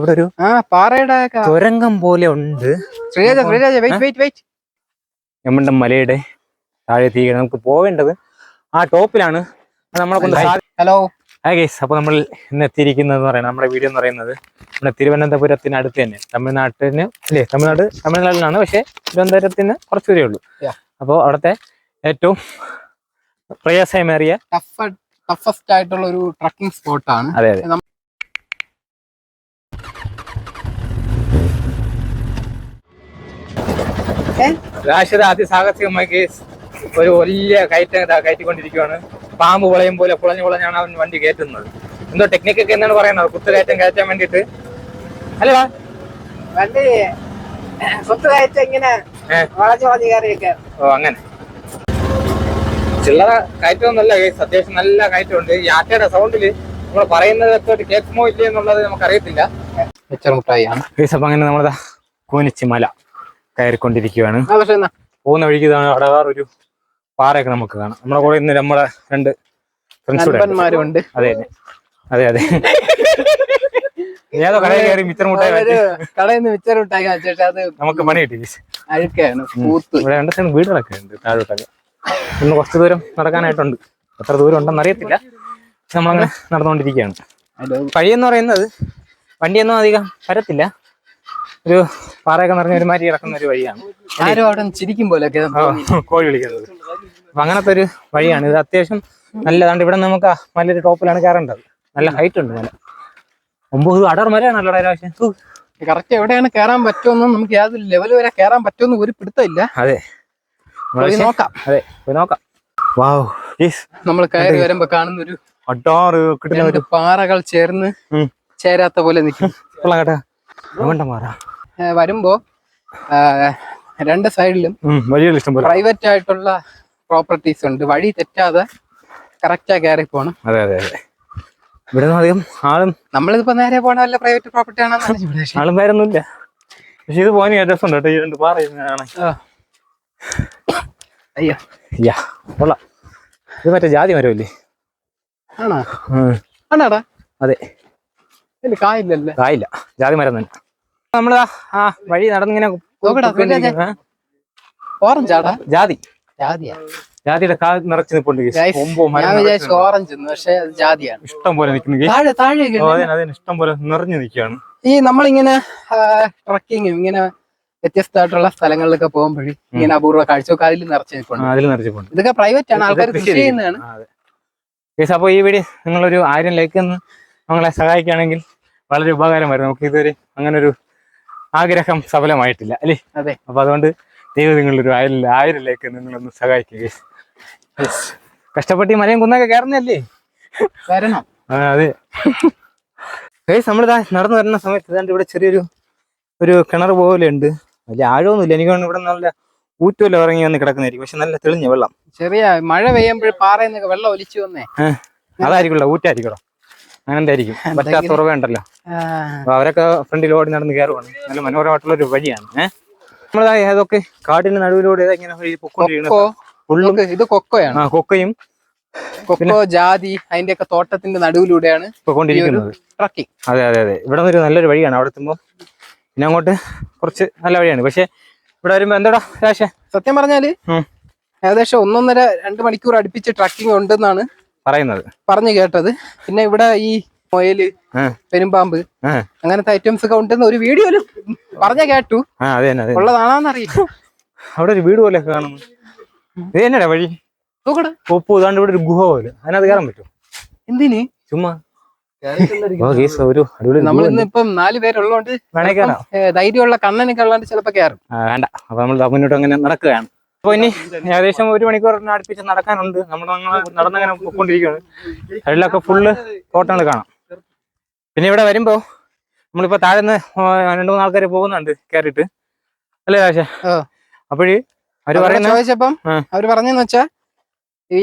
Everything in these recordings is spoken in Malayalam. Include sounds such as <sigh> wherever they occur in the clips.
ഇവിടെ ഒരു ആ പാറയുടെ തുരങ്കം പോലെ ഉണ്ട്. Sreeraja Sreeraja wait wait wait നമ്മുടെ മലയുടെ താഴെ തീരെ നമുക്ക് പോവേണ്ടത് ആ ടോപ്പിലാണ്. നമ്മളെ കൊണ്ട് ഹലോ ഹായ് ഗൈസ് അപ്പോൾ നമ്മൾ ഇന്ന് എത്തിയിരിക്കുന്നത് എന്ന് പറയുന്നത് നമ്മുടെ വീഡിയോ എന്ന് പറയുന്നത് നമ്മുടെ തിരുവനന്തപുരത്തിന് അടുത്ത് തന്നെ. തമിഴ്നാട്ടിന് അല്ലേ തമിഴ്നാട് തമിഴ്നാട്ടിലാണ്. പക്ഷേ തിരുവനന്തപുരത്തിന് കുറച്ച് ദൂരേ ഉള്ളൂ. അപ്പോൾ അവിടുത്തെ ഏറ്റവും പ്രയാസമേറിയ ടഫ് ടഫസ്റ്റ് ആയിട്ടുള്ള ഒരു ട്രക്കിംഗ് സ്പോട്ടാണ് അതെ അതെ. രാശിത അതിസാഹസികമായി ഒരു വലിയ കയറ്റം കയറ്റിക്കൊണ്ടിരിക്കുകയാണ് പാമ്പ് കുളയും പോലെ കുളഞ്ഞു കുളഞ്ഞാണ് അവൻ വണ്ടി കയറ്റുന്നത്. എന്തോ ടെക്നിക്കൊക്കെ എന്താണ് പറയുന്നത്. കുത്തുകയറ്റം കയറ്റാൻ വേണ്ടിട്ട് അല്ലേ വണ്ടി കുത്തു കയറ്റ ഇങ്ങനെ ഏ. വളഞ്ഞു വളഞ്ഞു കയറിയൊക്കെ. ഓ അങ്ങനെ. ചില്ലറ കയറ്റമൊന്നുമല്ല കേസ് അത്യാവശ്യം നല്ല കയറ്റമുണ്ട്. ഈ ആറ്റയുടെ സൗണ്ടിൽ നമ്മൾ പറയുന്നത് കേൾക്കുമോ ഇല്ലേ എന്നുള്ളത് നമുക്കറിയത്തില്ല. മിച്ചർ മുട്ടായി ആണ് കേസ് അപ്പൊ അങ്ങനെ നമ്മളതാ കൂനിച്ചി മല. കയറിക്കൊണ്ടിരിക്കുകയാണ് പോകുന്ന വഴിക്ക് അടകാർ ഒരു പാറയൊക്കെ നമുക്ക് കാണാം. നമ്മുടെ കൂടെ ഇന്ന് നമ്മുടെ രണ്ട് ഫ്രണ്ട്സ് കൂടെ ഉണ്ട്. അതെ അതെ. അതെ അതെ. ഏതോ കടയിൽ കയറി മിച്ചർ മുട്ടായി ഒരു വാങ്ങി. കടയിൽ നിന്ന് മിച്ചർ മുട്ടായി അത് നമുക്ക് പണി കിട്ടി. അഴുക്കാണ് ഇവിടെ രണ്ട് സൈഡ് വീടുകളൊക്കെ ഉണ്ട് താഴോട്ടൊക്കെ. ഇന്ന് കുറച്ച് ദൂരം നടക്കാനായിട്ടുണ്ട്. എത്ര ദൂരം ഉണ്ടെന്ന് അറിയത്തില്ല. നമ്മളങ്ങനെ നടന്നുകൊണ്ടിരിക്കുകയാണ്. പഴിയെന്ന് വഴിയെന്ന് പറയുന്നത് വണ്ടിയൊന്നും അധികം വരത്തില്ല. ഒരു പാറയൊക്കെ നിറഞ്ഞ ഒരുമാതിരി കിടക്കുന്ന ഒരു വഴിയാണ്. ആരും അവിടെ ചിരിക്കും പോലെ കോഴി വിളിക്കുന്നത്. അപ്പൊ അങ്ങനത്തെ ഒരു വഴിയാണ്. ഇത് അത്യാവശ്യം നല്ലതാണ്ട് ഇവിടെ നമുക്ക് നല്ലൊരു മലയുടെ ടോപ്പിലാണ് കയറേണ്ടത്. നല്ല ഹൈറ്റ് ഉണ്ട് മല ഒമ്പത് അടർ മലയാണല്ലോ പ്രാവശ്യം. കറക്റ്റ് എവിടെയാണ് കയറാൻ പറ്റുമെന്നും നമുക്ക് യാതൊരു ലെവൽ വരെ കയറാൻ പറ്റുമെന്ന് ഒരു പിടുത്തമില്ല അതെ. നോക്കാം. അതെ പോയി നോക്കാം. വാവ് നമ്മൾ കയറി വരുമ്പോ കാണുന്ന ഒരു കിട്ടുന്ന ഒരു പാറകൾ ചേർന്ന് ചേരാത്ത പോലെ നിൽക്കും. കൊള്ളാം കേട്ടാ. മാറ വരുമ്പോ രണ്ട് സൈഡിലും പ്രൈവറ്റ് ആയിട്ടുള്ള പ്രോപ്പർട്ടീസ് ഉണ്ട്. വഴി തെറ്റാതെ കറക്റ്റാ കയറി പോണം. അതെ അതെ അതെ. ഇവിടെ അധികം ആളും നമ്മളിപ്പോ നേരെ പോണ വല്ല പ്രൈവറ്റ് പ്രോപ്പർട്ടി ശരി. ആളും പേരൊന്നുമില്ല. പക്ഷെ ഇത് പോകാൻ ഉണ്ട് കേട്ടോ. ഈ രണ്ട് പാറ അയ്യോ. യാ കൊള്ളാം. ഇത് മറ്റേ ജാതി മരമല്ലേ ആണോ? ആണാടാ? അതെ. കായില്ലല്ലേ? കായില്ല ജാതി മരം തന്നെ. നമ്മൾ ആ വഴി നടന്നിങ്ങനെ നോക്കടാ, പോയിക്കൊണ്ടിരിക്കുകയാണ്. ഓറഞ്ച്? ആടാ ജാതി. ജാതിയാ. ജാതിയുടെ കാ നിറച്ച് നിൽപ്പുണ്ട് ഓറഞ്ച് പക്ഷേ അത് ജാതിയാണ്. ഇഷ്ടം പോലെ നിൽക്കുന്നു. താഴെ അതിന് ഇഷ്ടം പോലെ നിറഞ്ഞു നിൽക്കുകയാണ്. ഈ നമ്മളിങ്ങനെ ട്രക്കിങ്ങും ഇങ്ങനെ വ്യത്യസ്തമായിട്ടുള്ള സ്ഥലങ്ങളിലൊക്കെ പോകുമ്പോഴേ ഇങ്ങനെ അപൂർവ കാഴ്ചയൊക്കെ അതിൽ നിറച്ച് നിൽപ്പുണ്ട്. അതിൽ നിറച്ചിട്ടുണ്ട് ഇതൊക്കെ പ്രൈവറ്റ് ആണ്. ആൾക്കാർ കൃഷി ചെയ്യുന്നതാണ്. അപ്പോൾ ഈ വീഡിയോ നിങ്ങളൊരു ആയിരം ലൈക്ക് ഒന്ന് നമ്മളെ സഹായിക്കുകയാണെങ്കിൽ വളരെ ഉപകാരമായിരുന്നു. നമുക്ക് ഇതുവരെ അങ്ങനെ ഒരു ആഗ്രഹം സഫലമായിട്ടില്ല അല്ലേ? അതെ. അപ്പൊ അതുകൊണ്ട് ദൈവം നിങ്ങളൊരു ആയിരം ആയിരലേക്ക് നിങ്ങളൊന്ന് സഹായിക്കുക. കഷ്ടപ്പെട്ട് ഈ മലയും കുന്നൊക്കെ കയറുന്നല്ലേ കയറണം അതെ. ഗൈസ് നമ്മളിതാ നടന്നു വരുന്ന സമയത്ത് ഇതാണ്ട് ഇവിടെ ചെറിയൊരു ഒരു കിണർ പോലെ ഉണ്ട് വലിയ ആഴമൊന്നുമില്ല. എനിക്ക് ഇവിടെ നല്ല ഊറ്റുവല്ല ഇറങ്ങി വന്ന് കിടക്കുന്നതായിരിക്കും. പക്ഷെ നല്ല തെളിഞ്ഞ വെള്ളം. ചെറിയ മഴ പെയ്യുമ്പോൾ പാറയിൽ നിന്നൊക്കെ വെള്ളം ഒലിച്ചു വന്നേ. അതായിരിക്കുമല്ലോ ഊറ്റായിരിക്കണോ അങ്ങനത്തെ ആയിരിക്കും <laughs> പറ്റാത്ത ഉറവ ഉണ്ടല്ലോ. അവരൊക്കെ ഫ്രണ്ടിൽ ഓടി നടന്ന് കയറുവാണ്. നല്ല മനോഹരമായിട്ടുള്ള ഒരു വഴിയാണ് ഏഹ് നമ്മളതാ ഏതൊക്കെ കാടിന് നടുവിലൂടെ ഇതാ ഇങ്ങനെ ഇത് കൊക്കോയാണ്. ആ കൊക്കയും കൊക്കോ ജാതി അതിന്റെ ഒക്കെ തോട്ടത്തിന്റെ നടുവിലൂടെയാണ് കൊണ്ടിരിക്കുന്നത് ട്രക്കിംഗ് അതെ അതെ അതെ. ഇവിടെ ഒരു നല്ലൊരു വഴിയാണ്. അവിടെ എത്തുമ്പോൾ പിന്നെ അങ്ങോട്ട് കുറച്ച് നല്ല വഴിയാണ്. പക്ഷെ ഇവിടെ വരുമ്പോ എന്താടാ രാശ? സത്യം പറഞ്ഞാൽ ഏകദേശം ഒന്നൊന്നര രണ്ട് മണിക്കൂർ അടുപ്പിച്ച് ട്രക്കിംഗ് ഉണ്ടെന്നാണ് പറയുന്നത്. പറഞ്ഞു കേട്ടത്. പിന്നെ ഇവിടെ ഈ മൊയൽ പെരുമ്പാമ്പ് അങ്ങനത്തെ ഐറ്റംസ് ഒക്കെ ഉണ്ടെന്ന് ഒരു വീഡിയോയിൽ പറഞ്ഞ കേട്ടു. ഉള്ളതാണോന്നറിയില്ല. അവിടെ ഒരു വീട് പോലെ കാണുന്നു. ഇത് വഴി? ഇതാണ്ട് ഇവിടെ ഒരു ഗുഹ പോലെ. അതിനകത്ത് കയറാൻ പറ്റും എന്തിന്? ചുമ്മാ. ഒരു അടിപൊളി നമ്മൾ നാല് പേരുള്ളതുകൊണ്ട് ധൈര്യമുള്ള കണ്ണനൊക്കെ ഉള്ളതുകൊണ്ട് ചിലപ്പോ കയറും വേണ്ട. അപ്പൊ നമ്മൾ മുന്നോട്ട് അങ്ങനെ നടക്കുകയാണ്. അപ്പൊ ഇനി ഏകദേശം ഒരു മണിക്കൂറിന് അടുപ്പിച്ച് നടക്കാനുണ്ട്. നമ്മൾ നടന്നങ്ങനെ പോയിക്കൊണ്ടിരിക്കുകയാണ് അതിലൊക്കെ ഫുള്ള് തോട്ടങ്ങൾ കാണാം. പിന്നെ ഇവിടെ വരുമ്പോ നമ്മളിപ്പോ താഴെ നിന്ന് രണ്ടു മൂന്ന് ആൾക്കാർ പോകുന്നുണ്ട് കയറിയിട്ട് അല്ലേ രാശ അപ്പോഴേ അവർ പറയുന്ന ചോദിച്ചപ്പം. അവർ പറഞ്ഞെന്ന് വെച്ചാ ഈ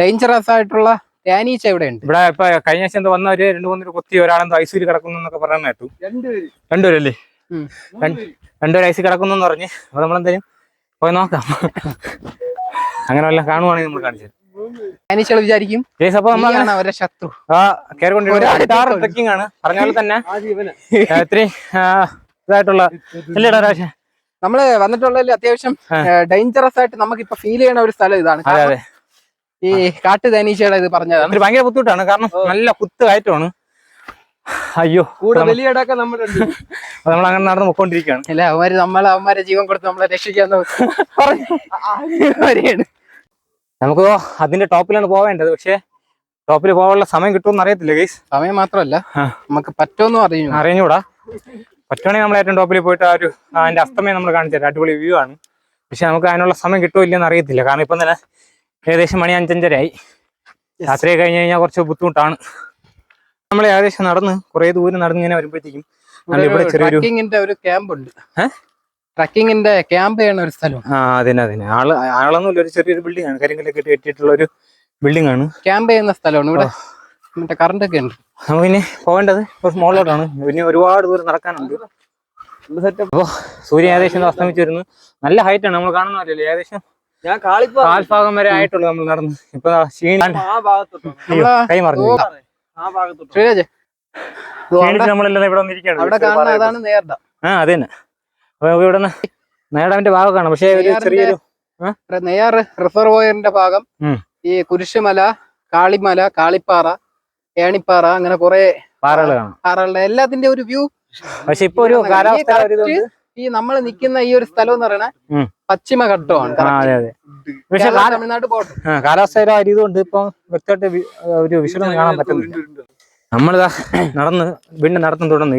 ഡേഞ്ചറസ് ആയിട്ടുള്ള ഡാനീച്ച ഇവിടെ ഉണ്ട് ഇവിടെ ഇപ്പൊ കഴിഞ്ഞ ആഴ്ച എന്തോ വന്നവര് രണ്ടു മൂന്നൊരു കൊത്തി ഒരാളെന്തോ ഐസിയിൽ കിടക്കുന്നു എന്നൊക്കെ പറയാൻ കേട്ടു. രണ്ടുപേരല്ലേ? രണ്ടുപേര് രണ്ട്- രണ്ടുപേരും ഐസിൽ കിടക്കുന്നു എന്ന് പറഞ്ഞ്. അപ്പൊ നമ്മളെന്തായാലും പോയി നോക്കാം. അങ്ങനെ വല്ല കാണുവാണെങ്കിൽ നമ്മൾ കാണിച്ചത്. ഡാനിഷകൾ വിചാരിക്കും അപ്പൊ അവരുടെ ശത്രു. ആ കയറിക്കൊണ്ടിരിക്കുന്ന ട്രക്കിംഗ് ആണ്. പറഞ്ഞ പോലെ തന്നെ ആ, ഇതായിട്ടുള്ള അല്ലേടാ രാജ? നമ്മൾ വന്നിട്ടുള്ളതിൽ അത്യാവശ്യം ഡേഞ്ചറസ് ആയിട്ട് നമുക്ക് ഇപ്പൊ ഫീൽ ചെയ്യണ ഒരു സ്ഥലം ഇതാണ്. അതെ ഈ കാട്ടു തേനീച്ചയുടെ ഇത് പറഞ്ഞത് ഭയങ്കര ബുദ്ധിമുട്ടാണ്. കാരണം നല്ല കുത്ത് കയറ്റമാണ്. അയ്യോ കൂടെ നമ്മുടെ <laughs> നമ്മൾ അങ്ങനെ നടന്ന് പൊക്കോണ്ടിരിക്കുകയാണ്. അല്ല അവന്മാര് നമ്മളെ അവന്മാരെ ജീവൻ കൊടുത്ത് നമ്മളെ രക്ഷിക്കാന്ന് പറഞ്ഞു. വരെയാണ് നമുക്ക് അതിന്റെ ടോപ്പിലാണ് പോവേണ്ടത്. പക്ഷേ ടോപ്പിൽ പോകാനുള്ള സമയം കിട്ടുമെന്ന് അറിയത്തില്ല ഗൈസ് സമയം മാത്രമല്ല. നമുക്ക് പറ്റുമെന്നും അറിഞ്ഞു അറിഞ്ഞൂടാ പറ്റുവാണെങ്കിൽ നമ്മൾ ഏറ്റവും ടോപ്പിൽ പോയിട്ട് ആ ഒരു അതിന്റെ അസ്തമയം നമ്മൾ കാണിച്ചു തരാം. അടിപൊളി വ്യൂ ആണ്. പക്ഷെ നമുക്ക് അതിനുള്ള സമയം കിട്ടുമോ ഇല്ലെന്ന് അറിയത്തില്ല. കാരണം ഇപ്പം തന്നെ ഏകദേശം മണി അഞ്ചഞ്ചരയായി. രാത്രി കഴിഞ്ഞ് കഴിഞ്ഞാൽ കുറച്ച് ബുദ്ധിമുട്ടാണ്. നമ്മൾ ഏകദേശം നടന്ന് കുറെ ദൂരം നടന്ന് ഇങ്ങനെ വരുമ്പോഴത്തേക്കും ഇവിടെ ചെറിയൊരു ട്രക്കിങ്ങിന്റെ ഒരു ക്യാമ്പ് ഉണ്ട്. ട്രക്കിങ്ങിന്റെ ക്യാമ്പ് ഒരു സ്ഥലം. ആ അതിനെ അതിനെ ആൾ ആളൊന്നുമില്ല. ഒരു ചെറിയൊരു ബിൽഡിംഗ് ആണ്. കരിങ്കല്ലൊക്കെ ഇട്ട് കെട്ടിയിട്ടുള്ള ഒരു ബിൽഡിംഗ് ആണ്. ക്യാമ്പ് ചെയ്യുന്ന സ്ഥലമാണ്. ഇവിടെ മറ്റേ കറണ്ട് ഒക്കെ ഉണ്ട്. നമുക്ക് ഇനി പോകേണ്ടത് മോളിലോട്ടാണ് പിന്നെ ഇനി ഒരുപാട് ദൂരം നടക്കാനുണ്ട്. അപ്പോ സൂര്യൻ ഏകദേശം അസ്തമിച്ചു വരുന്നു. നല്ല ഹൈറ്റ് ആണ്. നമ്മൾ കാണുന്നതല്ലേ ഏകദേശം കാൽഭാഗം വരെ ആയിട്ടുള്ളൂ നമ്മൾ നടന്ന്. ഇപ്പൊ ക്ഷീണി കൈ മറിഞ്ഞു. ക്ഷീണിച്ച് നമ്മളെല്ലാം ഇവിടെ വന്നിരിക്കുകയാണ്. അവിടെ കാണുന്ന അതാണ് നേർഡ. ആ അത് തന്നെ. അപ്പൊ നമുക്ക് ഇവിടെ നിന്ന് നേടാവിന്റെ ഭാഗമാണ് പക്ഷേ ഒരു ചെറിയൊരു നെയ്യാർ റിസർവോയറിന്റെ ഭാഗം. ഈ കുരിശുമല കാളിമല കാളിപ്പാറ ഏണിപ്പാറ അങ്ങനെ കുറെ പാറകൾ കാണാം. പാറകളുടെ എല്ലാത്തിന്റെ ഒരു വ്യൂ. പക്ഷെ ഇപ്പൊ ഒരു കാലാവസ്ഥ. ഈ നമ്മൾ നിൽക്കുന്ന ഈ ഒരു സ്ഥലം എന്ന് പറയണേ പശ്ചിമ പശ്ചിമഘട്ടമാണ് അതെ അതെ. പക്ഷെ തമിഴ്നാട് പോട്ടെ ഒരു ഇതുകൊണ്ട് ഇപ്പൊ വ്യക്തമായിട്ട് ഒരു വിഷയം കാണാൻ പറ്റുന്നുണ്ട് നമ്മളിതാ നടന്ന് വീണ്ടും നടന്നു തുടർന്ന്.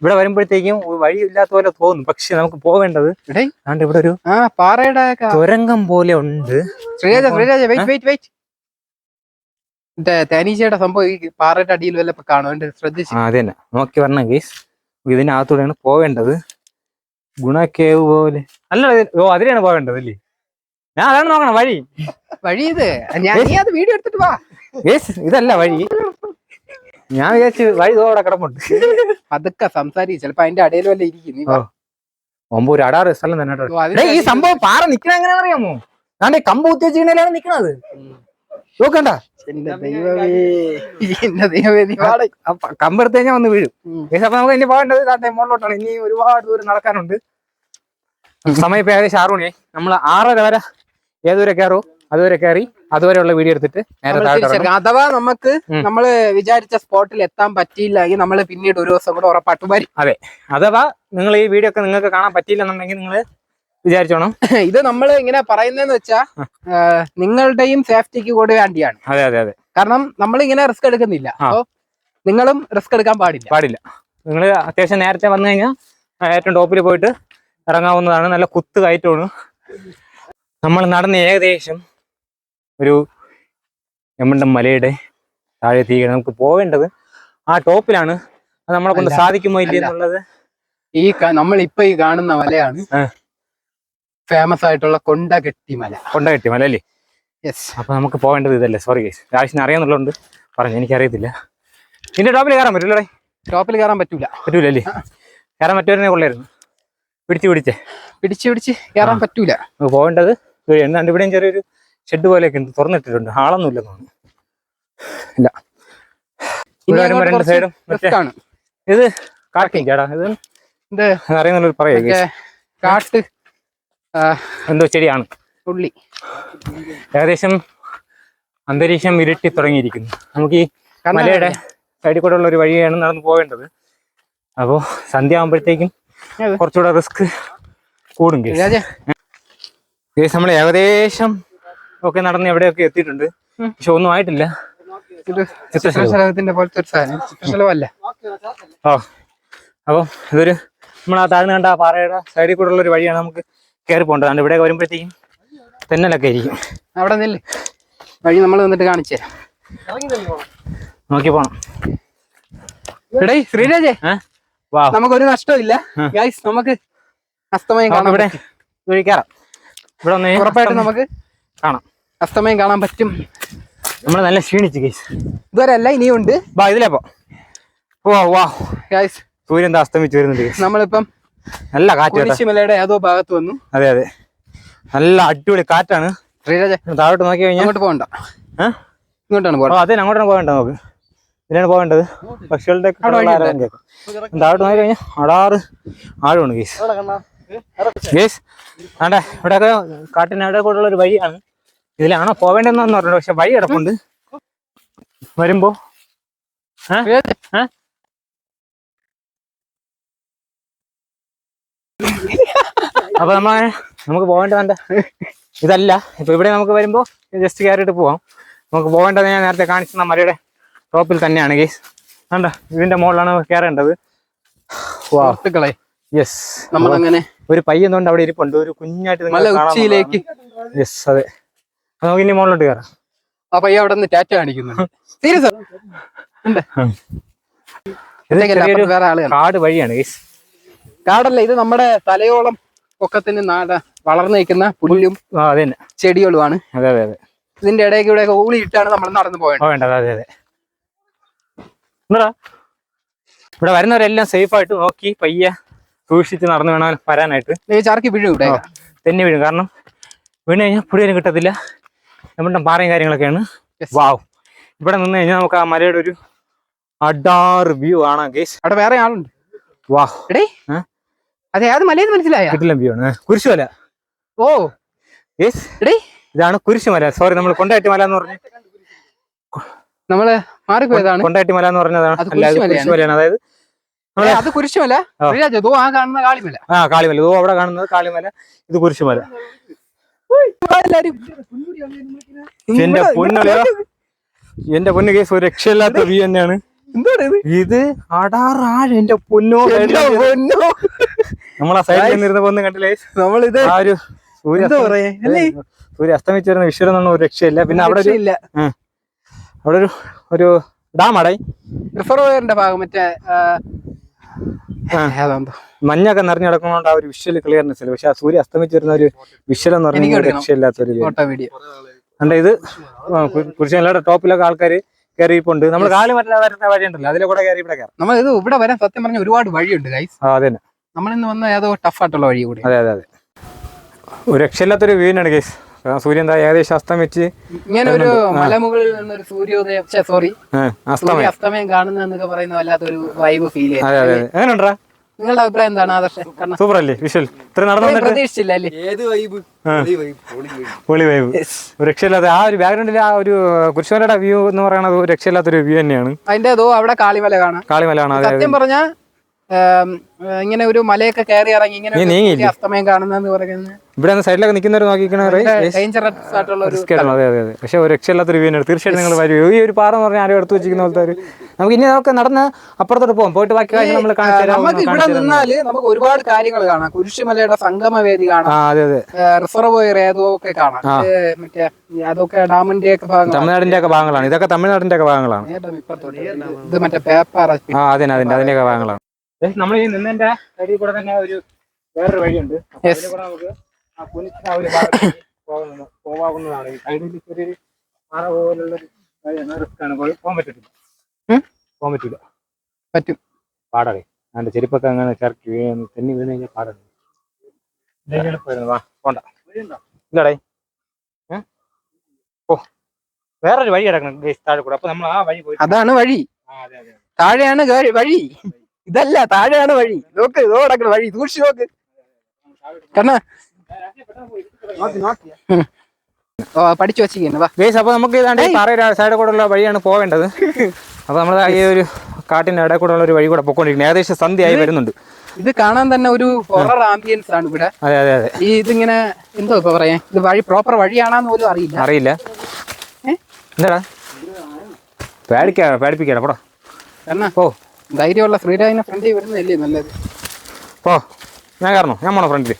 ഇവിടെ വരുമ്പോഴത്തേക്കും വഴിയില്ലാത്ത പോലെ തോന്നുന്നു പക്ഷെ നമുക്ക് പോവേണ്ടത്. അതുകൊണ്ട് ഇവിടെ ഒരു പാറയുടെ തുരങ്കം പോലെ ഉണ്ട്. തേനീച്ചയുടെ സംഭവം ഈ പാറയുടെ അടിയിൽ വല്ല കാണും ശ്രദ്ധിച്ചു. അത് തന്നെ നോക്കി പറഞ്ഞ ഗീസ്. ഇതിനകത്തൂടെയാണ് പോവേണ്ടത്. ഗുണക്കേവ് പോലെ. അല്ല ഓ അതിലാണ് പോകേണ്ടത് അല്ലേ? ഞാൻ അതാണ് നോക്കണം വഴി. വഴി ഇത്. ഞാൻ നീ അത് വീഡിയോ എടുത്തിട്ട് വാ. ഗേസ് ഇതല്ല വഴി. ഞാൻ വിചാരിച്ചു വഴി തോടെ കിടപ്പുണ്ട്. പതുക്കെ സംസാരിക്കും ചിലപ്പോ അതിന്റെ അടയിൽ വല്ല ഇരിക്കും. നീ വാ. ഒമ്പത് ഒരു അടാറ് സ്ഥലം തന്നെ കേട്ടോ. ഈ സംഭവം പാറ നിക്കണ എങ്ങനെയാണെന്ന് അറിയാമോ ഞാൻ കമ്പ് കുത്തിവെച്ചിട്ടാണ് നിക്കണത്. നോക്കണ്ട. കമ്പെടുത്ത് കഴിഞ്ഞാൽ വന്ന് വീഴും. പക്ഷെ അപ്പൊ നമുക്ക് ഇനി പോകേണ്ടത് ദാണ്ടെ മുകളിലോട്ടാണ്. ഇനി ഒരുപാട് ദൂരം നടക്കാനുണ്ട്. സമയം ഇപ്പൊ ഏകദേശം ആറു മണിയായി നമ്മൾ ആറര വരെ ഏതുവരെ കയറൂ? അതുവരെ കയറി അതുവരെയുള്ള വീഡിയോ എടുത്തിട്ട് നേരെ അഥവാ നമുക്ക് നമ്മൾ നമ്മൾ വിചാരിച്ച സ്പോട്ടിൽ എത്താൻ പറ്റിയില്ലെങ്കിൽ നമ്മൾ പിന്നീട് ഒരു ദിവസം കൂടെ ഉറപ്പായിട്ടും വരും. അഥവാ നിങ്ങൾ ഈ വീഡിയോ ഒക്കെ നിങ്ങൾക്ക് കാണാൻ പറ്റിയില്ലെന്നുണ്ടെങ്കിൽ നിങ്ങൾ വിചാരിച്ചോണം? <laughs> ഇത് നമ്മൾ ഇങ്ങനെ പറയുന്നതെന്ന് വെച്ചാ നിങ്ങളുടെയും സേഫ്റ്റിക്ക് കൂടെ വേണ്ടിയാണ്. അതെ അതെ അതെ. കാരണം നമ്മൾ ഇങ്ങനെ റിസ്ക് എടുക്കുന്നില്ല അപ്പോ നിങ്ങളും റിസ്ക് എടുക്കാൻ പാടില്ല. പാടില്ല. നിങ്ങൾ അത്യാവശ്യം നേരത്തെ വന്നു കഴിഞ്ഞാൽ ഏറ്റവും ടോപ്പിൽ പോയിട്ട് ഇറങ്ങാവുന്നതാണ്. നല്ല കുത്ത് കയറ്റമാണ്. നമ്മൾ നടന്ന് ഏകദേശം ഒരു എമ്മണ്ടം മലയുടെ താഴെ തീയാണ് നമുക്ക് പോവേണ്ടത് ആ ടോപ്പിലാണ് അത് നമ്മളെ കൊണ്ട് സാധിക്കുമോ ഇല്ലേ. എന്നുള്ളത്? ഈ നമ്മൾ ഇപ്പൊ ഈ കാണുന്ന മലയാണ്. ഫേമസ് ആയിട്ടുള്ള കൊണ്ടകെട്ടിമല കൊണ്ടകെട്ടിമല കൊണ്ട മല അല്ലേ? യെസ് അപ്പൊ നമുക്ക് പോകേണ്ടത് ഇതല്ലേ. സോറി ഗൈസ് ആവശ്യം അറിയാന്നുള്ളതുകൊണ്ട് പറഞ്ഞു. എനിക്കറിയത്തില്ല. ഇതിന്റെ ടോപ്പിൽ കയറാൻ പറ്റില്ലേ ടോപ്പിൽ കയറാൻ പറ്റൂല. പറ്റൂല അല്ലേ? കയറാൻ പറ്റുവരെ കൊള്ളായിരുന്നു. പിടിച്ച് പിടിച്ചേ. പിടിച്ച് പിടിച്ച് കയറാൻ പറ്റൂല. നമുക്ക് പോകേണ്ടത് ഇവിടെ എന്താണ്ട് ഇവിടെയും ചെറിയൊരു ഷെഡ് പോലെയൊക്കെ ഉണ്ട്. തുറന്നിട്ടിട്ടുണ്ട്. ആളൊന്നുമില്ല തോന്നുന്നു. ഇല്ല. ഇവിടെ രണ്ട് സൈഡും ഇത് കാട്ടിങ് ഇത് അറിയുന്നുള്ളൊരു പറയാ കാട്ട്. എന്തോ ചെടിയാണ്. ഉള്ളി ഏകദേശം അന്തരീക്ഷം ഇരുട്ടി തുടങ്ങിയിരിക്കുന്നു. നമുക്ക് ഈ മലയുടെ സൈഡിൽ കൂടെ ഉള്ള ഒരു വഴിയാണ് നടന്നു പോകേണ്ടത്. അപ്പോൾ സന്ധ്യ ആകുമ്പോഴത്തേക്കും. കുറച്ചുകൂടെ റിസ്ക് കൂടും കേസ്. നമ്മൾ ഏകദേശം ഒക്കെ നടന്ന് എവിടെയൊക്കെ എത്തിയിട്ടുണ്ട്. പക്ഷെ ഒന്നും ആയിട്ടില്ല. അപ്പൊ ചിത്രശലഭം. ചിത്രശലഭത്തിന്റെ പോലത്തെ ഒരു സാധനം. ചിത്രശലഭമല്ല. ഓ അപ്പം ഇതൊരു നമ്മൾ ആ താഴ്ന്നു കണ്ട ആ പാറയുടെ സൈഡിൽ കൂടെ ഉള്ള ഒരു വഴിയാണ് നമുക്ക് കയറി പോകേണ്ടത് അതുകൊണ്ട് ഇവിടെ വരുമ്പോഴത്തേക്കും തെന്നലൊക്കെ ഇരിക്കും. അവിടെ നെല്ല് വഴി നമ്മൾ വന്നിട്ട് കാണിച്ചു തരാം. നോക്കി പോണം. എടേ ശ്രീരാജേ. നമുക്കൊരു നഷ്ടമില്ല ഇല്ല ഗൈസ് നമുക്ക് അസ്തമയം കാണാം ഇവിടെ ഒഴിക്കാറാം ഇവിടെ ഒന്ന് ഉറപ്പായിട്ടും നമുക്ക് കാണാം. അസ്തമയം കാണാൻ പറ്റും. നമ്മൾ നല്ല ക്ഷീണിച്ചു കേസ് ഇതുവരെ അല്ല ഇനിയുണ്ട് ബാ ഇതിലേ പോ. വാ വാ. ഗൈസ് സൂര്യൻ അസ്തമിച്ച് വരുന്നുണ്ട് നമ്മളിപ്പം നല്ല കാറ്റ് മലയുടെ ഏതോ ഭാഗത്ത് വന്നു. അതെ അതെ. നല്ല അടിപൊളി കാറ്റാണ്. താഴോട്ട് നോക്കി കഴിഞ്ഞാൽ അങ്ങോട്ട് പോകണ്ട. ഏഹ് ഇങ്ങോട്ടാണ് ഓ അതെ അങ്ങോട്ടാണ് പോകേണ്ടത് നമുക്ക്. ഇതിനാണ് പോകേണ്ടത്. പക്ഷികളുടെ താഴോട്ട് നോക്കി കഴിഞ്ഞാൽ അടാറ്. ആഴമാണ് ഗേസ് ഗേസ് ആണ്ടെ ഇവിടെയൊക്കെ കാട്ടിനവിടെ കൂടെയുള്ള ഒരു വഴിയാണ്. ഇതിലാണോ പോവേണ്ടതെന്ന് പറഞ്ഞു പക്ഷെ വഴി കിടപ്പുണ്ട്. വരുമ്പോ. ഏ? അപ്പൊ നമ്മളെ നമുക്ക് പോകേണ്ട വേണ്ട. ഇതല്ല. ഇപ്പൊ ഇവിടെ നമുക്ക് വരുമ്പോ ജസ്റ്റ് കയറിയിട്ട് പോവാം. നമുക്ക് പോകേണ്ടത് ഞാൻ നേരത്തെ കാണിച്ച മലയുടെ ടോപ്പിൽ തന്നെയാണ് ഗേസ് കണ്ടോ? ഇതിന്റെ മുകളിലാണ് കയറേണ്ടത് വാ സുഹൃത്തുക്കളെ യെസ് നമ്മൾ അങ്ങനെ ഒരു പയ്യൻ അവിടെ ഇരിപ്പുണ്ട്. ഒരു കുഞ്ഞായിട്ട് മല ഉച്ചിയിലേക്ക്. യെസ് അതെ. നമുക്ക് ഇനി മുകളിലോട്ട് കയറാം ആ പയ്യ അവിടെ നിന്ന് ടാറ്റ കാണിക്കുന്നുണ്ട്. സീരിയസ് കാട് വഴിയാണ് കേസ് കാടല്ല ഇത് നമ്മുടെ തലയോളം പൊക്കത്തിന് നാട വളർന്നു നിൽക്കുന്ന പുല്ലും അതെ ചെടികളുമാണ്. അതെ അതെ അതെ. ഇതിന്റെ ഇടയ്ക്ക് ഇവിടെ ഊളിയിട്ടാണ് നമ്മൾ നടന്നു പോയത്. അതെ അതെ എന്താ ഇവിടെ വരുന്നവരെല്ലാം സേഫ് ആയിട്ട് നോക്കി പയ്യെ സൂക്ഷിച്ച് നടന്നു വേണം വരാനായിട്ട്. ചാർക്കി വീഴും ഇവിടെ. തന്നെ വീഴും. കാരണം വീണ് കഴിഞ്ഞാൽ പുടിയൊന്നും കിട്ടത്തില്ല. നമ്മുടെ പാറയും കാര്യങ്ങളൊക്കെയാണ്. വാവ് ഇവിടെ നിന്ന് കഴിഞ്ഞാൽ നമുക്ക് ആ മലയുടെ ഒരു അഡാർ വ്യൂ ആണ് കേസ് അവിടെ വേറെ ആളുണ്ട്. വാ എടേ? അതെ അത് മലയെന്ന് മനസ്സിലായോ? ആണ്. കുരിശുമല ഓ. യെസ് എടേ. ഇതാണ് കുരിശുമല സോറി നമ്മൾ കൊണ്ടാട്ടി മല എന്ന് പറഞ്ഞു. നമ്മൾ മാറിപ്പോയതാണ്. കൊണ്ടാട്ടി മല എന്ന് പറഞ്ഞതാണ്. കുരിശുമലയാണ്. അതായത് അത് കുരിശുമല ദോ ആ കാണുന്ന കാളിമല. ആ കാളിമല. ദോ അവിടെ കാണുന്നത് കാളിമല. ഇത് കുരിശുമല എന്റെ പൊന്നലയോ എന്റെ പൊന്നു കേസ് ഒരു രക്ഷയില്ലാത്ത വ്യൂ തന്നെയാണ്. ഇത്? അടാറാഴ് എന്റെ പൊന്നോ എന്റെ പൊന്നോ. നമ്മളാ സൈഡിൽ പൊന്ന് കണ്ടില്ലേ? നമ്മളിത് ആ ഒരു സൂര്യ അസ്തമിച്ച് വരുന്ന ഒരു രക്ഷയില്ല. പിന്നെ അവിടെ ഒരു ഇല്ല. അവിടെ ഒരു ഒരു ഡാം അടയി റിസർവയറിന്റെ ഭാഗം മറ്റേ ആ, ആ. മഞ്ഞൊക്കെ നിറഞ്ഞു കിടക്കുന്നതുകൊണ്ട് ആ ഒരു വിഷ്വൽ ക്ലിയർനെസ് ഇല്ല. പക്ഷെ ആ സൂര്യ അസ്തമിച്ച് വരുന്ന ഒരു വിഷ്വൽ എന്ന് പറഞ്ഞാൽ രക്ഷയില്ലാത്തൊരു അണ്ട ഇത്? കുരിശുമലയുടെ ടോപ്പിലൊക്കെ ആൾക്കാർ കയറിയിപ്പുണ്ട് നമ്മൾ കാൽ മറ്റേ വരുന്ന വഴിയുണ്ടല്ലോ. അതിലെ കൂടെ കയറി ഇവിടെ കയറാം നമ്മൾ ഇത് ഇവിടെ വരാൻ സത്യം പറഞ്ഞ ഒരുപാട് വഴിയുണ്ട് ഗൈസ് ആ അതെ നമ്മൾ ഇന്ന് വന്ന ഏതോ ടഫ് ആയിട്ടുള്ള വഴി കൂടി. അതെ അതെ അതെ. ഒരു രക്ഷയില്ലാത്തൊരു ആണ് കേസ്. സൂര്യൻ എന്താ ഏകദേശം അസ്തമിച്ച് ഇങ്ങനെ ഒരു മലമുകളിൽ നിന്നൊരു സൂര്യോദയം സോറി അസ്തമയം. അസ്തമയം കാണുന്ന എന്നൊക്കെ പറയുന്ന വല്ലാത്തൊരു വൈബ് ഫീൽ അതെ അതെ ചെയ്യുന്നത് എങ്ങനെയുണ്ടാ? നിങ്ങളുടെ അഭിപ്രായം എന്താണ് ആദർശൻ സൂപ്പർ അല്ലേ വിഷ്വൽ. ഇത്ര നടന്നു പ്രതീക്ഷിച്ചില്ല അല്ലേ? ഏത് വൈബ് പൊളി വൈബ് ഒരു രക്ഷയില്ലാത്ത ആ ഒരു ബാക്ക്ഗ്രൗണ്ടിൽ ആ ഒരു കുരിശുമലയുടെ വ്യൂ എന്ന് പറയുന്നത് ഒരു രക്ഷയില്ലാത്തൊരു വ്യൂ തന്നെയാണ്. അതിന്റെ അതോ അവിടെ കാളിമല കാണാം. കാളിമല കാണാം സത്യം പറഞ്ഞ ഇങ്ങനെ ഒരു മലയൊക്കെ കയറി ഇറങ്ങി ഇങ്ങനെ അസ്തമയം കാണുന്നതെന്ന് പറയുന്നത് ഇവിടെ സൈഡിലൊക്കെ നിൽക്കുന്നവർ നോക്കിക്കണ അതെ അതെ അതെ. പക്ഷെ ഒരു രക്ഷയില്ലാത്തൊരു വ്യൂ തന്നെയാണ് തീർച്ചയായിട്ടും നിങ്ങൾ വരും. ഈ ഒരു പാറ എന്ന് പറഞ്ഞാൽ ആരും എടുത്ത് വെച്ചിരിക്കുന്ന പോലത്തെ നമുക്ക് ഇനി നമുക്ക് നടന്ന് അപ്പുറത്തോട്ട് പോകും പോയിട്ട് ബാക്കി കാര്യം നമ്മൾ നമുക്ക് ഇവിടെ നിന്നാൽ നമുക്ക് ഒരുപാട് കാര്യങ്ങൾ കാണാം. കുരിശുമലയുടെ സംഗമവേദി കാണാം. അതെ അതെ. റിസർവോയർ ഏതൊക്കെ കാണാം. മറ്റേ അതൊക്കെ ഡാമിന്റെ ഒക്കെ ഭാഗം തമിഴ്നാടിന്റെ ഒക്കെ ഭാഗങ്ങളാണ്. ഇതൊക്കെ തമിഴ്നാടിന്റെ ഒക്കെ ഭാഗങ്ങളാണ് ഇത് മറ്റേ പേപ്പർ ആ അതിന് അതിന്റെ അതിന്റെ ഒക്കെ ഭാഗങ്ങളാണ്. നമ്മൾ ഈ നിന്നതിന്റെ വഴി കൂടെ തന്നെ ഒരു വേറൊരു വഴിയുണ്ട്. അതിൽ കൂടെ നമുക്ക് ആ ഒരു ഈ സൈഡിൽ ചെറിയൊരു പാറ പോലുള്ള റിസ്ക് ആണ് പോകാൻ പറ്റത്തില്ല? പോകാൻ പറ്റില്ല പറ്റും. പാടറേ. അതിന്റെ ചെരുപ്പൊക്കെ അങ്ങനെ ചേർക്കി വീണ് തെന്നി വീണ് കഴിഞ്ഞാൽ പാടണം ഇല്ലെങ്കിൽ എളുപ്പമായിരുന്നു. വാ പോണ്ട. ഇല്ലടേ. ഓ വേറൊരു വഴി കിടക്കണം. താഴെ കൂടെ. അപ്പൊ നമ്മൾ ആ വഴി പോയി അതാണ് വഴി. താഴെയാണ് വഴി. ഇതല്ല താഴെയാണ് വഴി. നോക്ക് ഇതോ കിടക്കുന്ന വഴി. സൂക്ഷിച്ചു നോക്ക്. കണ്ണ. പഠിച്ചു വെച്ചിരിക്കുന്നു. അപ്പൊ നമുക്ക് ഇതാണ്ട് സൈഡ് പാറയുടെ സൈഡിൽ കൂടെ ഉള്ള വഴിയാണ് പോവേണ്ടത്. അപ്പൊ നമ്മൾ ഈ ഒരു കാട്ടിന്റെ ഇടയിൽ കൂടെ ഉള്ള ഒരു വഴി കൂടെ പൊക്കോണ്ടിരിക്കുന്നത് ഏകദേശം സന്ധ്യയായി വരുന്നുണ്ട്. ഇത് കാണാൻ തന്നെ ഒരു ഹൊറർ ആംബിയൻസ് ആണ് ഇവിടെ. അതെ അതെ അതെ. ഈ ഇതിങ്ങനെ എന്തോ ഇപ്പൊ പറയാ? ഇത് വഴി പ്രോപ്പർ വഴിയാണെന്ന് പോലും അറിയില്ല. അറിയില്ല. ഏഹ് എന്താടാ? പേടിക്കാ പേടിപ്പിക്കാടാ പോടാ. ഓ ധൈര്യമുള്ള ശ്രീരാജിനെ ഫ്രണ്ടിൽ വരുന്നതല്ലേ നല്ലത്? ഓ ഞാൻ കാരണം ഞാൻ പോണോ ഫ്രണ്ടിൽ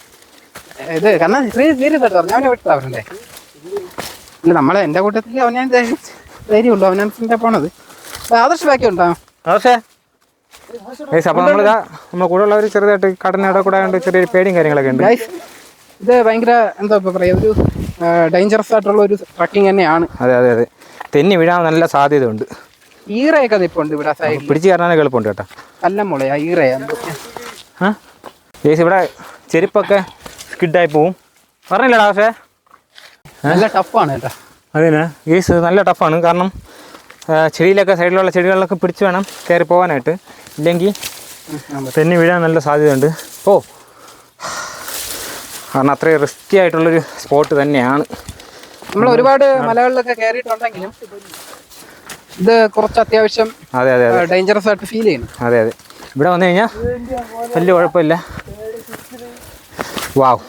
ഇത് കാരണം ശ്രീ ധീരെ തട്ടോ ഞാൻ വിട്ടാ ഫ്രണ്ടേ ഇല്ല നമ്മളെ എന്റെ കൂട്ടത്തിൽ അവനാൻ ധൈര്യമുള്ളൂ. അവനാൻ ഫ്രണ്ടെ പോണത് ആദർശ ബാക്കി ഉണ്ടോ? ആദർശേ? ഗൈസ് കൂടെ ഉള്ളവർ ചെറുതായിട്ട് കാട്ടിന്റെ ഇടയിൽ കൂടെ ആയതുകൊണ്ട് ചെറിയ പേടിയും കാര്യങ്ങളൊക്കെ ഉണ്ട്. ഗൈസ് ഇത് ഭയങ്കര എന്താ ഒരു ഡേഞ്ചറസ് ആയിട്ടുള്ള ഒരു ട്രക്കിംഗ് തന്നെയാണ്. അതെ അതെ അതെ. തെന്നി വീഴാൻ നല്ല സാധ്യതയുണ്ട്. ഈറയൊക്കെ നിപ്പുണ്ട് ഇവിടെ സൈഡിൽ പിടിച്ച് കയറാനൊക്കെ എളുപ്പമുണ്ട് കേട്ടോ. നല്ല മുളയാ ഈറയാ ആ? ഗേസ് ഇവിടെ ചെരുപ്പൊക്കെ സ്കിഡായി പോവും. പറഞ്ഞില്ലടാ പക്ഷേ നല്ല ടഫാണ് കേട്ടോ. അതിനാ. ഈസ് നല്ല ടഫാണ്. കാരണം ചെടിയിലൊക്കെ സൈഡിലുള്ള ചെടികളിലൊക്കെ പിടിച്ച് വേണം കയറി പോകാനായിട്ട്. ഇല്ലെങ്കിൽ തെന്നി വീഴാൻ നല്ല സാധ്യതയുണ്ട്. ഓ. കാരണം അത്രയും റിസ്ക്കി ആയിട്ടുള്ളൊരു സ്പോട്ട് തന്നെയാണ്. നമ്മൾ ഒരുപാട് മലകളിലൊക്കെ കയറിയിട്ടുണ്ടെങ്കിലും ഇത് കുറച്ച് അത്യാവശ്യം അതെ അതെ. അതെ ഡേഞ്ചറസ് ആയിട്ട് ഫീൽ ചെയ്യുന്നു. അതെ അതെ. ഇവിടെ വന്നു കഴിഞ്ഞാൽ വലിയ കുഴപ്പമില്ല. വാവ്.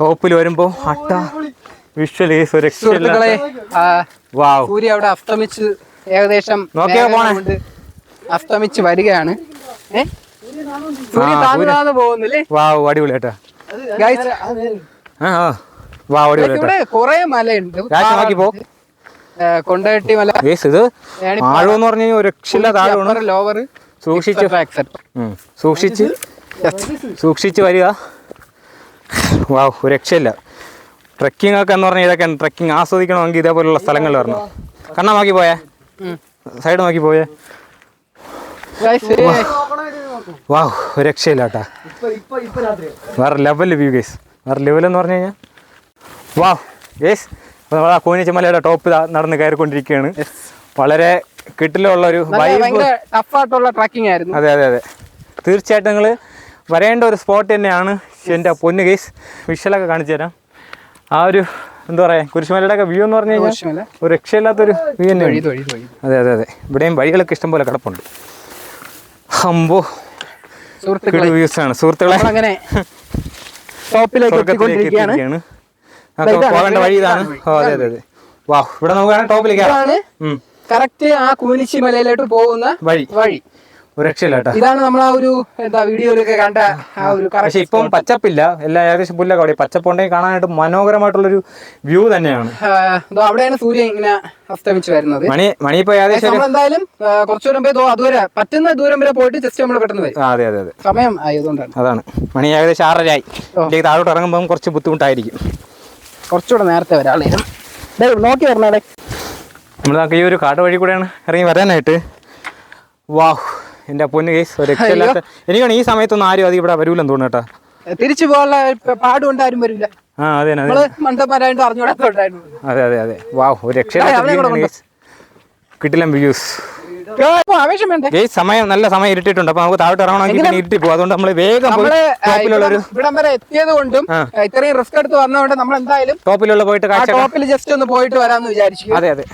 ടോപ്പിൽ വരുമ്പോൾ അട്ട വിഷ്വൽ സുഹൃത്തുക്കളെ വാവ്. സൂര്യ അവിടെ അസ്തമിച്ച് ഏകദേശം നോക്കിയോ മേഘങ്ങൾ പോണെ. അസ്തമിച്ച് വരികയാണ്. വാവ് അടിപൊളി കേട്ടോ ഗൈസ് ആ വാവ് അടിപൊളി കേട്ടോ കുറെ മലയുണ്ട്. പോ. കൊണ്ടകെട്ടി മല ഗേസ് ഇത് ആഴമെന്ന് പറഞ്ഞു കഴിഞ്ഞാൽ ഒരു രക്ഷയില്ലാത്ത ആഴമാണ് ലോവർ സൂക്ഷിച്ച്. സൂക്ഷിച്ച് സൂക്ഷിച്ച് വരിക. വാ ഒരു രക്ഷയില്ല ട്രക്കിംഗ് ഒക്കെ എന്ന് പറഞ്ഞാൽ ഇതൊക്കെ ട്രക്കിംഗ് ആസ്വദിക്കണമെങ്കിൽ ഇതേപോലുള്ള സ്ഥലങ്ങൾ വരണം. കണ്ണ നോക്കി പോയേ. സൈഡ് നോക്കി പോയേ. വാ ഒരു രക്ഷയില്ല കേട്ടാ. ഇപ്പൊ ഇപ്പൊ ഇപ്പൊ രാത്രി വേറെ ലെവൽ വ്യൂ ഗേസ് വേറെ ലെവൽ എന്ന് പറഞ്ഞു കഴിഞ്ഞാൽ. വാ ഗേസ് അപ്പോൾ നമ്മൾ ആ ടോപ്പ് നടന്ന് കയറിക്കൊണ്ടിരിക്കുകയാണ്. വളരെ കിട്ടിലുള്ള ഒരു ടഫായിട്ടുള്ള ട്രക്കിംഗ് ആയിരുന്നു. അതെ അതെ അതെ. തീർച്ചയായിട്ടും നിങ്ങൾ വരേണ്ട ഒരു സ്പോട്ട് തന്നെയാണ് എന്റെ പൊന്നു കേസ് വിഷ്വലൊക്കെ കാണിച്ചു തരാം. ആ ഒരു എന്താ പറയുക കുരിശുമലയുടെ ഒക്കെ വ്യൂ എന്ന് പറഞ്ഞു കഴിഞ്ഞാൽ. ഒരു രക്ഷയില്ലാത്തൊരു വ്യൂ വഴി അതെ അതെ അതെ. ഇവിടെയും വഴികളൊക്കെ ഇഷ്ടംപോലെ കിടപ്പുണ്ട്. അമ്പോ. സുഹൃത്തുക്കളെ. വ്യൂസ് ആണ്. സുഹൃത്തുക്കളെ. അങ്ങനെ ടോപ്പിലേക്ക് പോകേണ്ട വഴി ഇതാണ്? ഓ അതെ അതെ അതെ. വാ ഇവിടെ നമുക്ക് ടോപ്പിലേക്ക് കറക്റ്റ് ആ കുനിശി മലയിലോട്ട് പോകുന്ന വഴി. വഴി. ഇതാണ് നമ്മൾ ആ ഒരു എന്താ വീഡിയോയിലൊക്കെ കണ്ട ആ ഒരു പക്ഷെ ഇപ്പം പച്ചപ്പില്ല. എല്ലാ ഏകദേശം പുല്ലൊക്കെ അവിടെ. പച്ചപ്പുണ്ടെങ്കിൽ കാണാനായിട്ട് മനോഹരമായിട്ടുള്ള ഒരു വ്യൂ തന്നെയാണ്. അവിടെയാണ് സൂര്യൻ ഇങ്ങനെ അസ്തമിച്ചു വരുന്നത്. മണി മണി ഇപ്പൊ ഏകദേശം നമ്മൾ എന്തായാലും കുറച്ചു ദൂരം പോയി അതുവരെ പറ്റുന്ന ദൂരം വരെ പോയിട്ട് ജസ്റ്റ് നമ്മൾ പെട്ടെന്ന് വരും. അതെ അതെ അതെ. സമയം ആയതുകൊണ്ടാണ്. അതാണ്. മണി ഏകദേശം ആറരയായി. താഴോട്ട് ഇറങ്ങുമ്പോൾ കുറച്ച് ബുദ്ധിമുട്ടായിരിക്കും. കുറച്ചുകൂടെ നേരത്തെ വരാളേരും നോക്കി വരണേ നമ്മൾ ഈ ഒരു കാട് വഴി കൂടെയാണ് ഇറങ്ങി വരാനായിട്ട്. വാഹ് എന്റെ പൊന്ന് കേസ് ഒരു രക്ഷയില്ലാത്ത എനിക്കാണ് ഈ സമയത്തൊന്നും ആരും അത് ഇവിടെ വരൂലെന്ന് തോന്നുന്നു കേട്ടോ. തിരിച്ചു പോകാനുള്ള പാടുകൊണ്ട് ആരും വരില്ല ആ അതെ അതെ നമ്മൾ മണ്ടന്മാരായിട്ട് അറിഞ്ഞൂടാത്തോണ്ടായിരുന്നു അതെ അതെ അതെ. വാഹ് ഒരു രക്ഷയില്ലാത്ത കിട്ടില്ല വ്യൂസ് ആവേശം വേണ്ടേ ഗേസ് സമയം നല്ല സമയം ഇരുട്ടിട്ടുണ്ട് അപ്പൊ നമുക്ക് താഴോട്ട് ഇറങ്ങണമെങ്കിൽ ഇരുട്ടി പോകും അതുകൊണ്ട് നമ്മൾ വേഗം ഇവിടം- വരെ എത്തിയത് കൊണ്ടും ഇത്രയും റിസ്ക് എടുത്ത് വന്നതുകൊണ്ട് നമ്മൾ എന്തായാലും ടോപ്പിലുള്ള പോയിട്ട് ടോപ്പിൽ ജസ്റ്റ് ഒന്ന് പോയിട്ട് വരാന്ന് വിചാരിച്ചു. അതെ അതെ.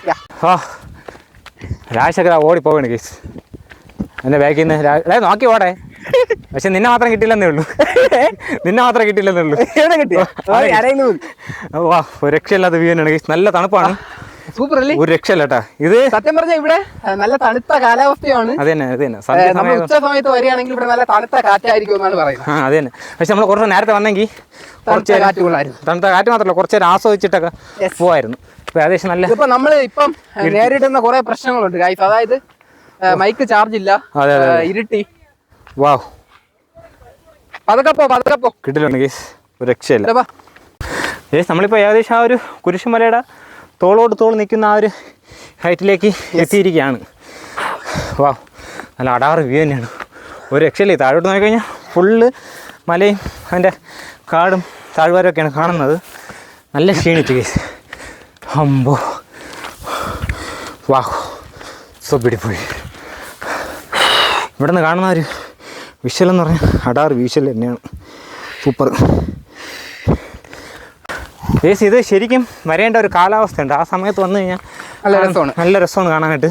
രാജശേഖര ഓടി പോവാണ് കേസ് എന്റെ ബാക്കിൽ നിന്ന് നോക്കി ഓടെ പക്ഷെ നിന്നെ മാത്രം കിട്ടില്ലെന്നേ ഉള്ളൂ. നിന്നെ മാത്രം കിട്ടില്ലെന്നേ ഉള്ളൂ. കിട്ടിയോ? ഒരു രക്ഷയില്ലാത്ത വ്യൂ തന്നെയാണ് കേസ് നല്ല തണുപ്പാണ്. സൂപ്പർ അല്ലേ? ഒരു രക്ഷ കേട്ടാ ഇത് സത്യം പറഞ്ഞാൽ ഇവിടെ നല്ല തണുത്ത കാലാവസ്ഥയാണ്. അതെ തന്നെ അത് നമ്മൾ ഉച്ച സമയത്ത് വരികയാണെങ്കിൽ ഇവിടെ നല്ല തണുത്ത കാറ്റായിരിക്കും എന്നാണ് പറയുന്നത്. ആ അത് തന്നെ. പക്ഷെ നമ്മൾ കുറച്ച് നേരത്തെ വന്നെങ്കിൽ കാറ്റുകളായിരുന്നു തണുത്ത കാറ്റ് മാത്രമല്ല കുറച്ച് നേരം ആസ്വദിച്ചിട്ടൊക്കെ പോവായിരുന്നു. ഏകദേശം നല്ല ഇപ്പൊ നമ്മൾ ഇപ്പം നേരിടുന്ന കുറെ പ്രശ്നങ്ങളുണ്ട് ഗൈസ് അതായത് മൈക്ക് ചാർജ് ഇല്ല ഇരുട്ടി. വാവ്. പതുക്കപ്പോ കിട്ടില്ലുണ്ട് കേസ് ഒരു രക്ഷയില്ല. നമ്മളിപ്പോൾ ഏകദേശം ആ ഒരു കുരിശുമലയുടെ തോളോട് തോൾ നിൽക്കുന്ന ആ ഒരു ഹൈറ്റിലേക്ക് എത്തിയിരിക്കുകയാണ്. വാ നല്ല അടാറ് വ്യൂ തന്നെയാണ്. ഒരു രക്ഷയില്ലേ? താഴോട്ട് നോക്കിക്കഴിഞ്ഞാൽ ഫുള്ള് മലയും അതിന്റെ കാടും താഴ്വാരമൊക്കെയാണ് കാണുന്നത്. നല്ല ക്ഷീണിച്ചു കേസ് അമ്പോ. വാ സോ ബ്യൂട്ടിഫുൾ ഇവിടെ നിന്ന് കാണുന്ന ഒരു വിഷ്വൽ എന്ന് പറഞ്ഞാൽ അടാറ് വിഷ്വൽ തന്നെയാണ്. സൂപ്പർ ഏസ് ഇത് ശരിക്കും വരേണ്ട ഒരു കാലാവസ്ഥയുണ്ട്. ആ സമയത്ത് വന്നു കഴിഞ്ഞാൽ നല്ല രസമാണ്. നല്ല രസമാണ് കാണാനായിട്ട്.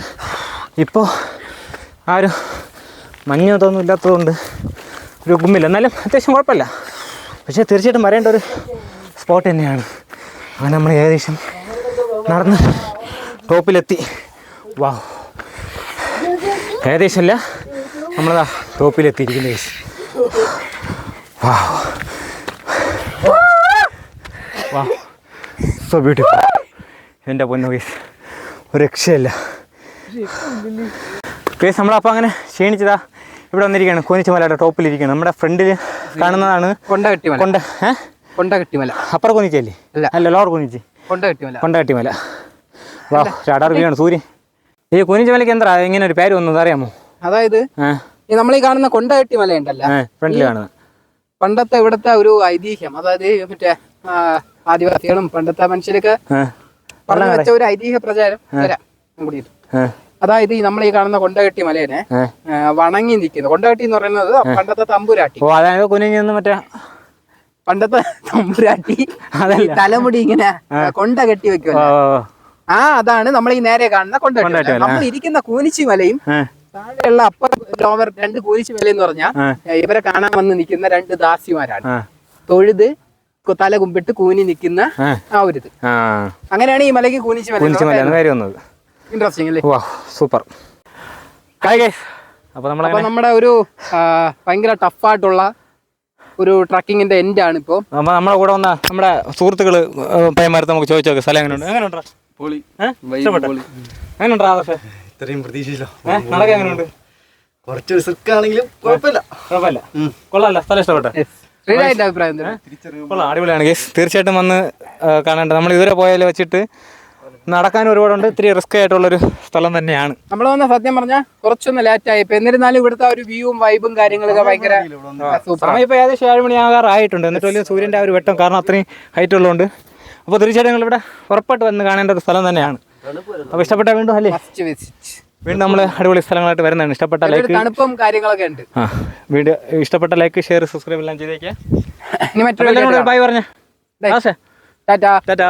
ഇപ്പോൾ ആ ഒരു മഞ്ഞ് ഇതൊന്നും ഇല്ലാത്തതുകൊണ്ട് ഒരു ഗുമ്മില്ല. എന്നാലും അത്യാവശ്യം കുഴപ്പമില്ല. പക്ഷേ തീർച്ചയായിട്ടും വരേണ്ട ഒരു സ്പോട്ട് തന്നെയാണ്. അങ്ങനെ നമ്മൾ ഏകദേശം നടന്ന് ടോപ്പിലെത്തി. വാ. ഏകദേശമല്ല നമ്മളതാ ടോപ്പിലെത്തിയിരിക്കുന്നത് ചേച്ചി. വാ. വാ. സോ ബ്യൂട്ടിഫുൾ എന്റെ പൊന്നു കേസ് ഒരു രക്ഷയില്ല. കേസ് നമ്മളപ്പോൾ അങ്ങനെ ക്ഷീണിച്ചതാ. ഇവിടെ വന്നിരിക്കുകയാണ്. കോനിച്ചുമലയുടെ ടോപ്പിലിരിക്കുകയാണ്. നമ്മുടെ ഫ്രണ്ടിൽ കാണുന്നതാണ് കൊണ്ട കെട്ടിമല കൊണ്ട ഏ? കൊണ്ട കെട്ടിമല അപ്പുറം കൊന്നിച്ചല്ലേ അല്ല. അല്ല ലോർ കൊന്നിച്ച് കൊണ്ട കെട്ടിമല കൊണ്ട കെട്ടിമല വാ ചാടാർ വീണാണ് സൂര്യൻ ഈ കുനിച്ചുമലയ്ക്ക് എന്താ ഇങ്ങനെ ഒരു പേര് വന്നത് അറിയാമോ? അതായത് നമ്മൾ ഈ കാണുന്ന കൊണ്ട കെട്ടിമല ഉണ്ടല്ലോ ഫ്രണ്ടിൽ കാണുന്നത്. പണ്ടത്തെ ഇവിടുത്തെ ഒരു ഐതിഹ്യം. അതായത് മറ്റേ ആദിവാസികളും പണ്ടത്തെ മനുഷ്യരൊക്കെ. പറഞ്ഞു വെച്ച ഒരു ഐതിഹ്യ പ്രചാരം തരാം കൂടിയിട്ട്. അതായത് ഈ നമ്മൾ ഈ കാണുന്ന കൊണ്ടകെട്ടി മലേനെ വണങ്ങി നിൽക്കുന്നു. കൊണ്ടകെട്ടി എന്ന് പറയുന്നത് പണ്ടത്തെ തമ്പുരാട്ടി. ഓ അതായത് കുനിഞ്ഞൊന്ന് മറ്റേ പണ്ടത്തെ തമ്പുരാട്ടി അതല്ല. തലമുടി ഇങ്ങനെ കൊണ്ട കെട്ടി വെക്കുമല്ലോ ഓ, ഓ. ആ അതാണ് നമ്മൾ ഈ നേരെ കാണുന്ന കൊണ്ടകെട്ടി കൊണ്ടകെട്ടി നമ്മൾ ഇരിക്കുന്ന കൂനിച്ചി മലയും താഴെയുള്ള അപ്പർ ലോവർ രണ്ട് കൂനിച്ചി മല എന്ന് പറഞ്ഞാൽ ഇവരെ കാണാൻ വന്ന് നിൽക്കുന്ന രണ്ട് ദാസിമാരാണ്. തൊഴുത് തല കുമ്പിട്ട് കൂനി നിൽക്കുന്ന ആ. ഒരു ഇത്. അങ്ങനെയാണ് ഈ മലയ്ക്ക് കൂനിച്ച് മല ഇൻട്രസ്റ്റിംഗ് അല്ലേ? സൂപ്പർ. അപ്പൊ നമ്മുടെ ഒരു ഭയങ്കര ടഫായിട്ടുള്ള ഒരു ട്രക്കിങ്ങിന്റെ എൻഡ് ആണ് ഇപ്പോ. നമ്മുടെ കൂടെ വന്ന നമ്മുടെ സുഹൃത്തുക്കൾ പയ്യന്മാരത്ത് നമുക്ക് ചോദിച്ചു നോക്കാം. സ്ഥലം എങ്ങനെയുണ്ട്? എങ്ങനെയുണ്ട്? പൊളി. ഇഷ്ടപ്പെട്ടു? എങ്ങനെയുണ്ട് ആദർശ? ഇത്രയും പ്രതീക്ഷയില്ല. നടക്കാൻ എങ്ങനെയുണ്ട്? കുറച്ച് റിസ്ക് ആണെങ്കിലും കുഴപ്പമില്ല. കുഴപ്പമില്ല. കൊള്ളാമല്ല സ്ഥലം ഇഷ്ടപ്പെട്ടെ. അഭിപ്രായം അടിപൊളിയാണ് കേസ് തീർച്ചയായിട്ടും വന്ന് കാണേണ്ടത്. നമ്മൾ ഇതുവരെ പോയാലും വെച്ചിട്ട് നടക്കാൻ ഒരുപാടുണ്ട്. ഇത്തിരി റിസ്ക് ആയിട്ടുള്ള ഒരു സ്ഥലം തന്നെയാണ്. നമ്മൾ വന്ന സത്യം പറഞ്ഞാൽ കുറച്ചൊന്ന് ലേറ്റ് ആയി. ഇപ്പൊ എന്നിരുന്നാലും ഇവിടുത്തെ ഒരു വ്യൂവും വൈബും കാര്യങ്ങളൊക്കെ ഭയങ്കര സമയം ഇപ്പൊ ഏകദേശം ഏഴ് മണി ആകാറായിട്ടുണ്ട്. എന്നിട്ട് വലിയ സൂര്യന്റെ ആ ഒരു വെട്ടം കാരണം അത്രയും ഹൈറ്റ് ഉള്ളതുകൊണ്ട്. അപ്പോൾ തീർച്ചയായിട്ടും ഇവിടെ ഉറപ്പായിട്ട് വന്ന് കാണേണ്ട ഒരു സ്ഥലം തന്നെയാണ്. അപ്പോൾ ഇഷ്ടപ്പെട്ട വീണ്ടും അല്ലേ? വീണ്ടും നമ്മൾ അടിപൊളി സ്ഥലങ്ങളായിട്ട് വരുന്നതാണ്. ഇഷ്ടപ്പെട്ട ലൈക്ക് തണുപ്പും കാര്യങ്ങളൊക്കെ ഉണ്ട്. ആ വീഡിയോ ഇഷ്ടപ്പെട്ട ലൈക്ക് ഷെയർ സബ്സ്ക്രൈബ് എല്ലാം ചെയ്തേക്കാം. ഇനി മറ്റൊരു ബൈ പറഞ്ഞേ. ടാറ്റാ. ടാറ്റാ.